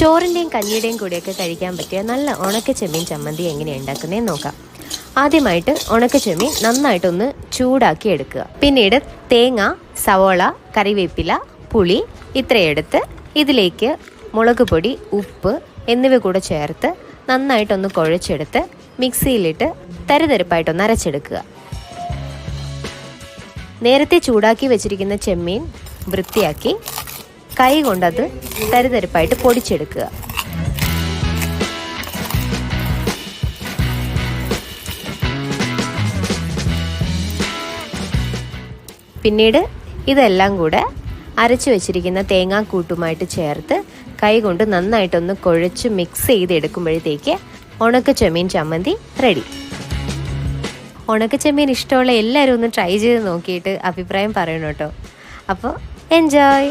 ചോറിന്റെയും കഞ്ഞിയുടെയും കൂടെയൊക്കെ കഴിക്കാൻ പറ്റിയ നല്ല ഉണക്ക ചെമ്മീൻ ചമ്മന്തി എങ്ങനെയാണ് ഉണ്ടാക്കുന്നതെന്ന് നോക്കാം. ആദ്യമായിട്ട് ഉണക്ക ചെമ്മീൻ നന്നായിട്ടൊന്ന് ചൂടാക്കി എടുക്കുക. പിന്നീട് തേങ്ങ സവോള കറിവേപ്പില പുളി ഇത്രയെടുത്ത് ഇതിലേക്ക് മുളക് പൊടി ഉപ്പ് എന്നിവ കൂടെ ചേർത്ത് നന്നായിട്ടൊന്ന് കുഴച്ചെടുത്ത് മിക്സിയിലിട്ട് തരിതരിപ്പായിട്ടൊന്ന് അരച്ചെടുക്കുക. നേരത്തെ ചൂടാക്കി വെച്ചിരിക്കുന്ന ചെമ്മീൻ വൃത്തിയാക്കി കൈ കൊണ്ടത് തരിതരിപ്പായിട്ട് പൊടിച്ചെടുക്കുക. പിന്നീട് ഇതെല്ലാം കൂടെ അരച്ചു വെച്ചിരിക്കുന്ന തേങ്ങാക്കൂട്ടുമായിട്ട് ചേർത്ത് കൈ കൊണ്ട് നന്നായിട്ടൊന്ന് കുഴച്ച് മിക്സ് ചെയ്തെടുക്കുമ്പോഴത്തേക്ക് ഉണക്ക ചെമ്മീൻ ചമ്മന്തി റെഡി ഉണക്ക ചെമ്മീൻ ഇഷ്ടമുള്ള എല്ലാവരും ഒന്ന് ട്രൈ ചെയ്ത് നോക്കിയിട്ട് അഭിപ്രായം പറയണം കേട്ടോ. അപ്പോൾ എൻജോയ്